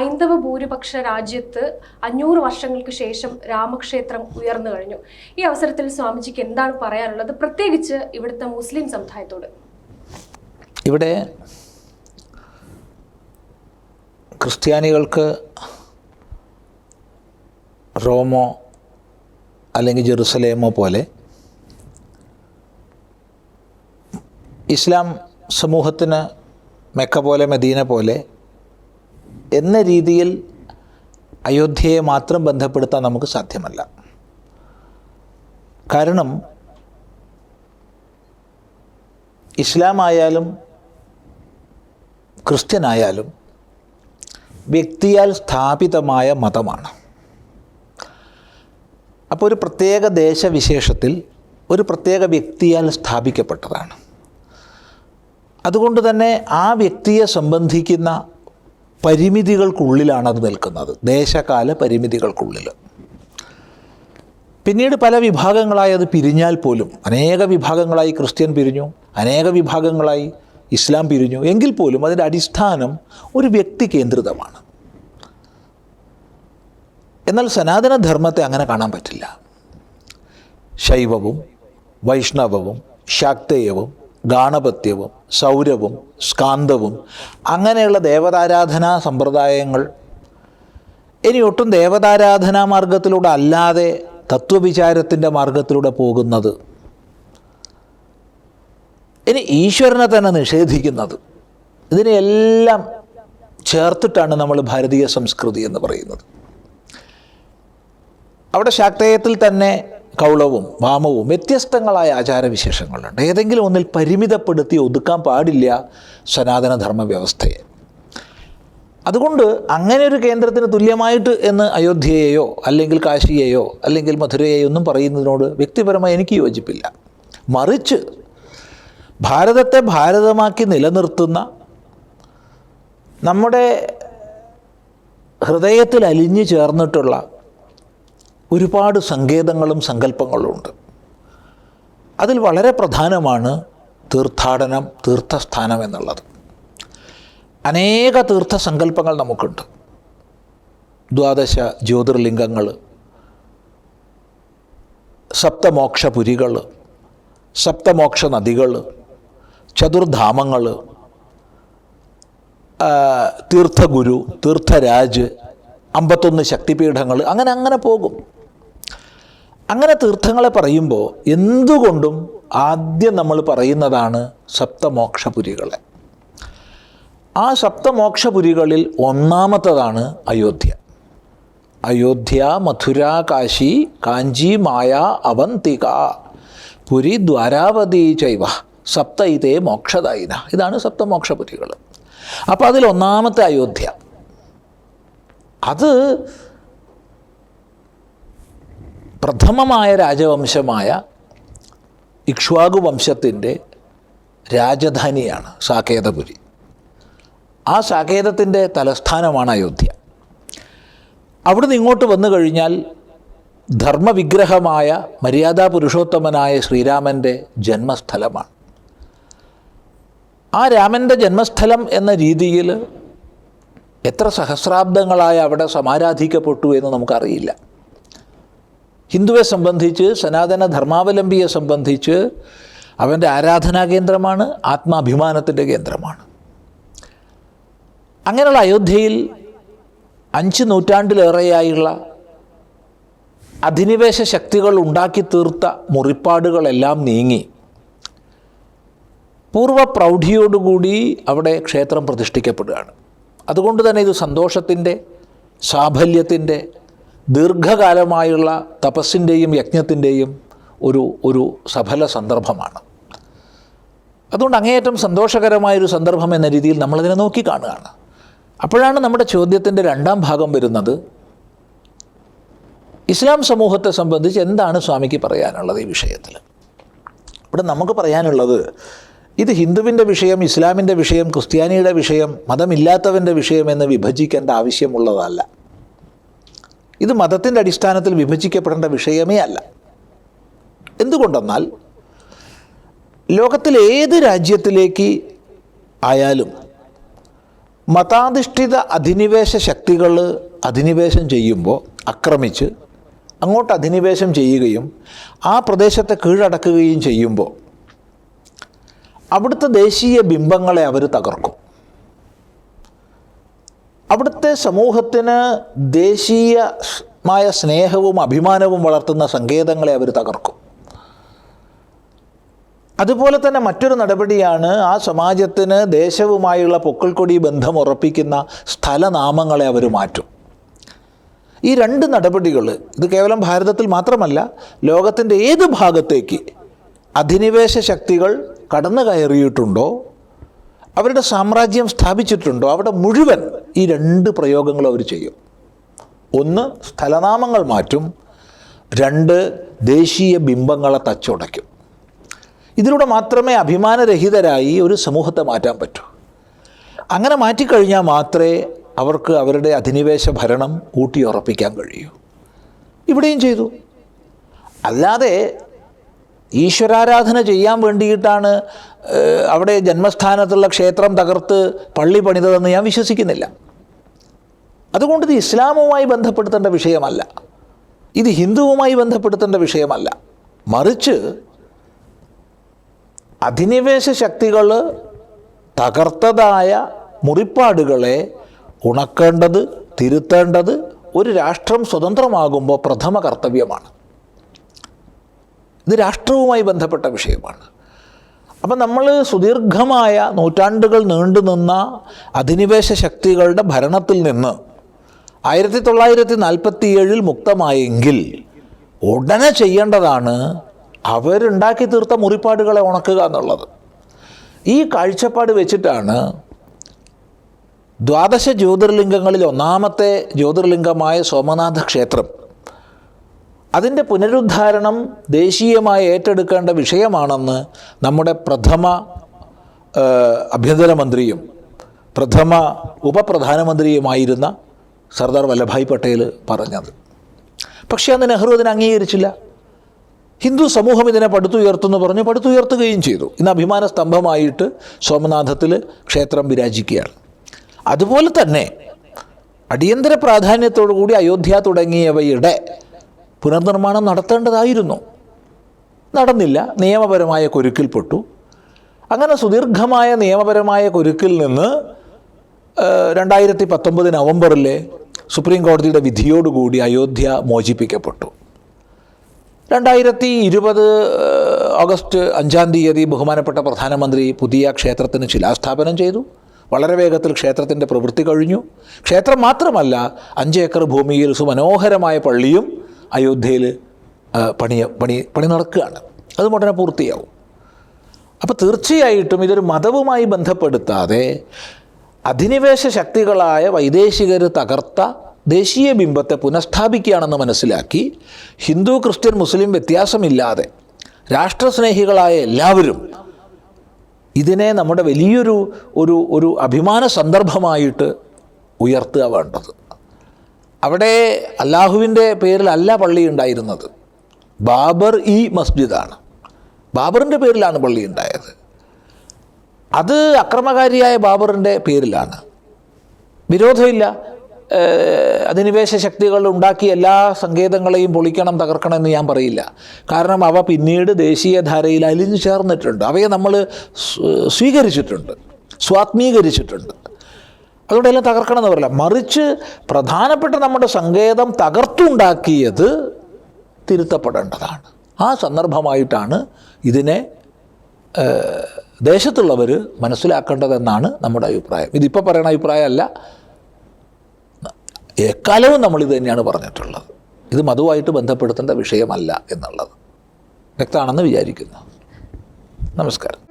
ഹൈന്ദവ ഭൂരിപക്ഷ രാജ്യത്ത് അഞ്ഞൂറ് വർഷങ്ങൾക്ക് ശേഷം രാമക്ഷേത്രം ഉയർന്നു കഴിഞ്ഞു. ഈ അവസരത്തിൽ സ്വാമിജിക്ക് എന്താണ് പറയാനുള്ളത്? പ്രത്യേകിച്ച് ഇവിടുത്തെ മുസ്ലിം സമുദായത്തോട്. ഇവിടെ ക്രിസ്ത്യാനികൾക്ക് റോമോ അല്ലെങ്കിൽ ജെറുസലേമോ പോലെ ഇസ്ലാം സമൂഹത്തിന് മെക്ക പോലെ മദീന പോലെ എന്ന രീതിയിൽ അയോധ്യയെ മാത്രം ബന്ധപ്പെടുത്താൻ നമുക്ക് സാധ്യമല്ല. കാരണം ഇസ്ലാമായാലും ക്രിസ്ത്യനായാലും വ്യക്തിയാൽ സ്ഥാപിതമായ മതമാണ്. അപ്പോൾ ഒരു പ്രത്യേക ദേശവിശേഷത്തിൽ ഒരു പ്രത്യേക വ്യക്തിയാൽ സ്ഥാപിക്കപ്പെട്ടതാണ്. അതുകൊണ്ട് തന്നെ ആ വ്യക്തിയെ സംബന്ധിക്കുന്ന പരിമിതികൾക്കുള്ളിലാണ് അത് നിൽക്കുന്നത്. ദേശകാല പരിമിതികൾക്കുള്ളിൽ. പിന്നീട് പല വിഭാഗങ്ങളായി അത് പിരിഞ്ഞാൽ പോലും അനേക വിഭാഗങ്ങളായി ക്രിസ്ത്യൻ പിരിഞ്ഞു അനേക വിഭാഗങ്ങളായി ഇസ്ലാം പിരിഞ്ഞു എങ്കിൽ പോലും അതിന്റെ അടിസ്ഥാനം ഒരു വ്യക്തി കേന്ദ്രിതമാണ്. എന്നാൽ സനാതനധർമ്മത്തെ അങ്ങനെ കാണാൻ പറ്റില്ല. ശൈവവും വൈഷ്ണവവും ശാക്തേയവും ഗാണപത്യവും സൗരവും സ്കാന്തവും അങ്ങനെയുള്ള ദേവതാരാധനാ സമ്പ്രദായങ്ങൾ. ഇനി ഒട്ടും ദേവതാരാധനാ മാർഗത്തിലൂടെ അല്ലാതെ തത്വവിചാരത്തിന്റെ മാർഗത്തിലൂടെ പോകുന്നത്. ഇനി ഈശ്വരനെ തന്നെ നിഷേധിക്കുന്നത്. ഇതിനെയെല്ലാം ചേർത്തിട്ടാണ് നമ്മൾ ഭാരതീയ സംസ്കൃതി എന്ന് പറയുന്നത്. അവിടെ ശാക്തേയത്തിൽ തന്നെ കൗളവും വാമവും വ്യത്യസ്തങ്ങളായ ആചാരവിശേഷങ്ങളുണ്ട്. ഏതെങ്കിലും ഒന്നിൽ പരിമിതപ്പെടുത്തി ഒതുക്കാൻ പാടില്ല സനാതനധർമ്മ വ്യവസ്ഥയെ അതുകൊണ്ട് അങ്ങനെ ഒരു കേന്ദ്രത്തിന് തുല്യമായിട്ട് എന്ന് അയോധ്യയെയോ അല്ലെങ്കിൽ കാശിയെയോ അല്ലെങ്കിൽ മധുരയെയോ ഒന്നും പറയുന്നതിനോട് വ്യക്തിപരമായി എനിക്ക് യോജിപ്പില്ല. മറിച്ച് ഭാരതത്തെ ഭാരതമാക്കി നിലനിർത്തുന്ന നമ്മുടെ ഹൃദയത്തിൽ അലിഞ്ഞു ചേർന്നിട്ടുള്ള ഒരുപാട് സങ്കേതങ്ങളും സങ്കല്പങ്ങളും ഉണ്ട് അതിൽ വളരെ പ്രധാനമാണ് തീർത്ഥാടനം തീർത്ഥസ്ഥാനം എന്നുള്ളത്. അനേക തീർത്ഥസങ്കല്പങ്ങൾ നമുക്കുണ്ട്. ദ്വാദശ ജ്യോതിർലിംഗങ്ങൾ സപ്തമോക്ഷപുരികൾ സപ്തമോക്ഷ നദികൾ ചതുർധാമങ്ങൾ തീർത്ഥഗുരു തീർത്ഥരാജ് അമ്പത്തൊന്ന് ശക്തിപീഠങ്ങൾ അങ്ങനെ അങ്ങനെ പോകും. അങ്ങനെ തീർത്ഥങ്ങളെ പറയുമ്പോൾ എന്തുകൊണ്ടും ആദ്യം നമ്മൾ പറയുന്നതാണ് സപ്തമോക്ഷപുരികളെ. ആ സപ്തമോക്ഷപുരികളിൽ ഒന്നാമത്തതാണ് അയോധ്യ. അയോധ്യ മഥുര കാശി കാഞ്ചി മായ അവന്തിക പുരി ദ്വാരാവതി ചൈവ സപ്ത ഇതേ മോക്ഷദായിന. ഇതാണ് സപ്തമോക്ഷപുരികൾ. അപ്പോൾ അതിൽ ഒന്നാമത്തെ അയോധ്യ. അത് പ്രഥമമായ രാജവംശമായ ഇക്ഷ്വാകു വംശത്തിന്റെ രാജധാനിയാണ് സാകേതപുരി ആ സാകേതത്തിന്റെ തലസ്ഥാനമാണ് അയോധ്യ. അവിടുന്ന് ഇങ്ങോട്ട് വന്നു കഴിഞ്ഞാൽ ധർമ്മവിഗ്രഹമായ മര്യാദാ പുരുഷോത്തമനായ ശ്രീരാമന്റെ ജന്മസ്ഥലമാണ്. ആ രാമന്റെ ജന്മസ്ഥലം എന്ന രീതിയിൽ എത്ര സഹസ്രാബ്ദങ്ങളായി അവിടെ സമാരാധിക്കപ്പെട്ടു എന്ന് നമുക്കറിയില്ല. ഹിന്ദുവെ സംബന്ധിച്ച് സനാതന ധർമാവലംബിയെ സംബന്ധിച്ച് അവന്റെ ആരാധനാ കേന്ദ്രമാണ് ആത്മാഭിമാനത്തിന്റെ കേന്ദ്രമാണ്. അങ്ങനെയുള്ള അയോധ്യയിൽ അഞ്ച് നൂറ്റാണ്ടിലേറെയായുള്ള അധിനിവേശ ശക്തികൾ ഉണ്ടാക്കി തീർത്ത മുറിപ്പാടുകളെല്ലാം നീങ്ങി. പൂർവ പ്രൗഢിയോടുകൂടി അവിടെ ക്ഷേത്രം പ്രതിഷ്ഠിക്കപ്പെടുകയാണ്. അതുകൊണ്ട് തന്നെ ഇത് സന്തോഷത്തിന്റെ സാഫല്യത്തിന്റെ ദീർഘകാലമായുള്ള തപസ്സിന്റെയും യജ്ഞത്തിന്റെയും ഒരു ഒരു സഫല സന്ദർഭമാണ്. അതുകൊണ്ട് അങ്ങേയറ്റം സന്തോഷകരമായൊരു സന്ദർഭം എന്ന രീതിയിൽ നമ്മളതിനെ നോക്കി കാണുകയാണ്. അപ്പോഴാണ് നമ്മുടെ ചോദ്യത്തിന്റെ രണ്ടാം ഭാഗം വരുന്നത് ഇസ്ലാം സമൂഹത്തെ സംബന്ധിച്ച് എന്താണ് സ്വാമിക്ക് പറയാനുള്ളത് ഈ വിഷയത്തിൽ? ഇവിടെ നമുക്ക് പറയാനുള്ളത് ഇത് ഹിന്ദുവിന്റെ വിഷയം ഇസ്ലാമിന്റെ വിഷയം ക്രിസ്ത്യാനിയുടെ വിഷയം മതമില്ലാത്തവന്റെ വിഷയം എന്ന് വിഭജിക്കേണ്ട ആവശ്യമുള്ളതല്ല. ഇത് മതത്തിന്റെ അടിസ്ഥാനത്തിൽ വിഭജിക്കപ്പെടേണ്ട വിഷയമേ അല്ല. എന്തുകൊണ്ടെന്നാൽ ലോകത്തിലെ ഏത് രാജ്യത്തിലേക്ക് ആയാലും മതാധിഷ്ഠിത അധിനിവേശ ശക്തികൾ അധിനിവേശം ചെയ്യുമ്പോൾ ആക്രമിച്ച് അങ്ങോട്ട് അധിനിവേശം ചെയ്യുകയും ആ പ്രദേശത്തെ കീഴടക്കുകയും ചെയ്യുമ്പോൾ അവിടുത്തെ ദേശീയ ബിംബങ്ങളെ അവർ തകർക്കും. അവിടുത്തെ സമൂഹത്തിന് ദേശീയമായ സ്നേഹവും അഭിമാനവും വളർത്തുന്ന സങ്കേതങ്ങളെ അവർ തകർക്കും. അതുപോലെ തന്നെ മറ്റൊരു നടപടിയാണ് ആ സമാജത്തിന് ദേശവുമായുള്ള പൊക്കിൾക്കൊടി ബന്ധം ഉറപ്പിക്കുന്ന സ്ഥലനാമങ്ങളെ അവർ മാറ്റും. ഈ രണ്ട് നടപടികൾ ഇത് കേവലം ഭാരതത്തിൽ മാത്രമല്ല ലോകത്തിന്റെ ഏത് ഭാഗത്തേക്ക് അധിനിവേശ ശക്തികൾ കടന്നു കയറിയിട്ടുണ്ടോ അവരുടെ സാമ്രാജ്യം സ്ഥാപിച്ചിട്ടുണ്ടോ? അവിടെ മുഴുവൻ ഈ രണ്ട് പ്രയോഗങ്ങളും അവർ ചെയ്യും. ഒന്ന് സ്ഥലനാമങ്ങൾ മാറ്റും. രണ്ട് ദേശീയ ബിംബങ്ങളെ തച്ചുടയ്ക്കും. ഇതിലൂടെ മാത്രമേ അഭിമാനരഹിതരായി ഒരു സമൂഹത്തെ മാറ്റാൻ പറ്റൂ. അങ്ങനെ മാറ്റിക്കഴിഞ്ഞാൽ മാത്രമേ അവർക്ക് അവരുടെ അധിനിവേശ ഭരണം ഊട്ടിയുറപ്പിക്കാൻ കഴിയൂ. ഇവിടെയും ചെയ്തു. അല്ലാതെ ഈശ്വരാരാധന ചെയ്യാൻ വേണ്ടിയിട്ടാണ് അവിടെ ജന്മസ്ഥാനത്തുള്ള ക്ഷേത്രം തകർത്ത് പള്ളി പണിതതെന്ന് ഞാൻ വിശ്വസിക്കുന്നില്ല. അതുകൊണ്ട് ഇത് ഇസ്ലാമുമായി ബന്ധപ്പെടുത്തേണ്ട വിഷയമല്ല. ഇത് ഹിന്ദുവുമായി ബന്ധപ്പെടുത്തേണ്ട വിഷയമല്ല. മറിച്ച് അധിനിവേശ ശക്തികൾ തകർത്തതായ മുറിപ്പാടുകളെ ഉണക്കേണ്ടത് തിരുത്തേണ്ടത് ഒരു രാഷ്ട്രം സ്വതന്ത്രമാകുമ്പോൾ പ്രഥമ കർത്തവ്യമാണ്. ഇത് രാഷ്ട്രവുമായി ബന്ധപ്പെട്ട വിഷയമാണ്. അപ്പം നമ്മൾ സുദീർഘമായ നൂറ്റാണ്ടുകൾ നീണ്ടുനിന്ന അധിനിവേശ ശക്തികളുടെ ഭരണത്തിൽ നിന്ന് ആയിരത്തി തൊള്ളായിരത്തി നാൽപ്പത്തി ഏഴിൽ മുക്തമായെങ്കിൽ ഉടനെ ചെയ്യേണ്ടതാണ് അവരുണ്ടാക്കി തീർത്ത മുറിപ്പാടുകളെ ഉണക്കുക എന്നുള്ളത്. ഈ കാഴ്ചപ്പാട് വെച്ചിട്ടാണ് ദ്വാദശ ജ്യോതിർലിംഗങ്ങളിൽ ഒന്നാമത്തെ ജ്യോതിർലിംഗമായ സോമനാഥ ക്ഷേത്രം അതിന്റെ പുനരുദ്ധാരണം ദേശീയമായി ഏറ്റെടുക്കേണ്ട വിഷയമാണെന്ന് നമ്മുടെ പ്രഥമ ആഭ്യന്തരമന്ത്രിയും പ്രഥമ ഉപപ്രധാനമന്ത്രിയുമായിരുന്ന സർദാർ വല്ലഭായ് പട്ടേൽ പറഞ്ഞത്. പക്ഷേ അന്ന് നെഹ്റു അതിനെ അംഗീകരിച്ചില്ല. ഹിന്ദു സമൂഹം ഇതിനെ പടുത്തുയർത്തുന്നു പറഞ്ഞു പടുത്തുയർത്തുകയും ചെയ്തു. ഇന്ന് അഭിമാന സ്തംഭമായിട്ട് സോമനാഥത്തിൽ ക്ഷേത്രം വിരാജിക്കുകയാണ്. അതുപോലെ തന്നെ അടിയന്തര പ്രാധാന്യത്തോടു കൂടി അയോധ്യ തുടങ്ങിയവയുടെ പുനർനിർമ്മാണം നടത്തേണ്ടതായിരുന്നു. നടന്നില്ല. നിയമപരമായ കൊരുക്കിൽപ്പെട്ടു അങ്ങനെ സുദീർഘമായ നിയമപരമായ കൊരുക്കിൽ നിന്ന് രണ്ടായിരത്തി പത്തൊമ്പത് നവംബറിലെ സുപ്രീം കോടതിയുടെ വിധിയോടുകൂടി അയോധ്യ മോചിപ്പിക്കപ്പെട്ടു. രണ്ടായിരത്തി ഇരുപത് ഓഗസ്റ്റ് അഞ്ചാം തീയതി ബഹുമാനപ്പെട്ട പ്രധാനമന്ത്രി പുതിയ ക്ഷേത്രത്തിന് ശിലാസ്ഥാപനം ചെയ്തു. വളരെ വേഗത്തിൽ ക്ഷേത്രത്തിന്റെ പ്രവൃത്തി കഴിഞ്ഞു. ക്ഷേത്രം മാത്രമല്ല അഞ്ച് ഏക്കർ ഭൂമിയിൽ സുമനോഹരമായ പള്ളിയും അയോധ്യയിൽ പണി പണി പണി നടക്കുകയാണ്. അത് ഉടനെ പൂർത്തിയാവും. അപ്പോൾ തീർച്ചയായിട്ടും ഇതൊരു മതവുമായി ബന്ധപ്പെടുത്താതെ അധിനിവേശ ശക്തികളായ വൈദേശികർ തകർത്ത ദേശീയ ബിംബത്തെ പുനഃസ്ഥാപിക്കുകയാണെന്ന് മനസ്സിലാക്കി ഹിന്ദു ക്രിസ്ത്യൻ മുസ്ലിം വ്യത്യാസമില്ലാതെ രാഷ്ട്രസ്നേഹികളായ എല്ലാവരും ഇതിനെ നമ്മുടെ വലിയൊരു ഒരു ഒരു അഭിമാന സന്ദർഭമായിട്ട് ഉയർത്തുക വേണ്ടത്. അവിടെ അള്ളാഹുവിന്റെ പേരിലല്ല പള്ളി ഉണ്ടായിരുന്നത്. ബാബർ ഇ മസ്ജിദാണ്. ബാബറിന്റെ പേരിലാണ് പള്ളി ഉണ്ടായത്. അത് അക്രമകാരിയായ ബാബറിന്റെ പേരിലാണ്. വിരോധമില്ല. അധിനിവേശ ശക്തികൾ ഉണ്ടാക്കിയ എല്ലാ സങ്കേതങ്ങളെയും പൊളിക്കണം തകർക്കണം എന്ന് ഞാൻ പറയില്ല. കാരണം അവ പിന്നീട് ദേശീയധാരയിൽ അലിഞ്ഞു ചേർന്നിട്ടുണ്ട്. അവയെ നമ്മൾ സ്വീകരിച്ചിട്ടുണ്ട്. സ്വാത്മീകരിച്ചിട്ടുണ്ട്. അതുകൊണ്ട് എല്ലാം തകർക്കണം എന്ന് പറയില്ല. മറിച്ച് പ്രധാനപ്പെട്ട നമ്മുടെ സങ്കേതം തകർത്തുണ്ടാക്കിയത് തിരുത്തപ്പെടേണ്ടതാണ്. ആ സന്ദർഭമായിട്ടാണ് ഇതിനെ ദേശത്തുള്ളവർ മനസ്സിലാക്കേണ്ടതെന്നാണ് നമ്മുടെ അഭിപ്രായം. ഇതിപ്പോൾ പറയുന്ന അഭിപ്രായമല്ല. എക്കാലവും നമ്മളിത് തന്നെയാണ് പറഞ്ഞിട്ടുള്ളത്. ഇത് മതുവായിട്ട് ബന്ധപ്പെടുത്തേണ്ട വിഷയമല്ല എന്നുള്ളത്. വ്യക്തമാണെന്ന് വിചാരിക്കുന്നു. നമസ്കാരം.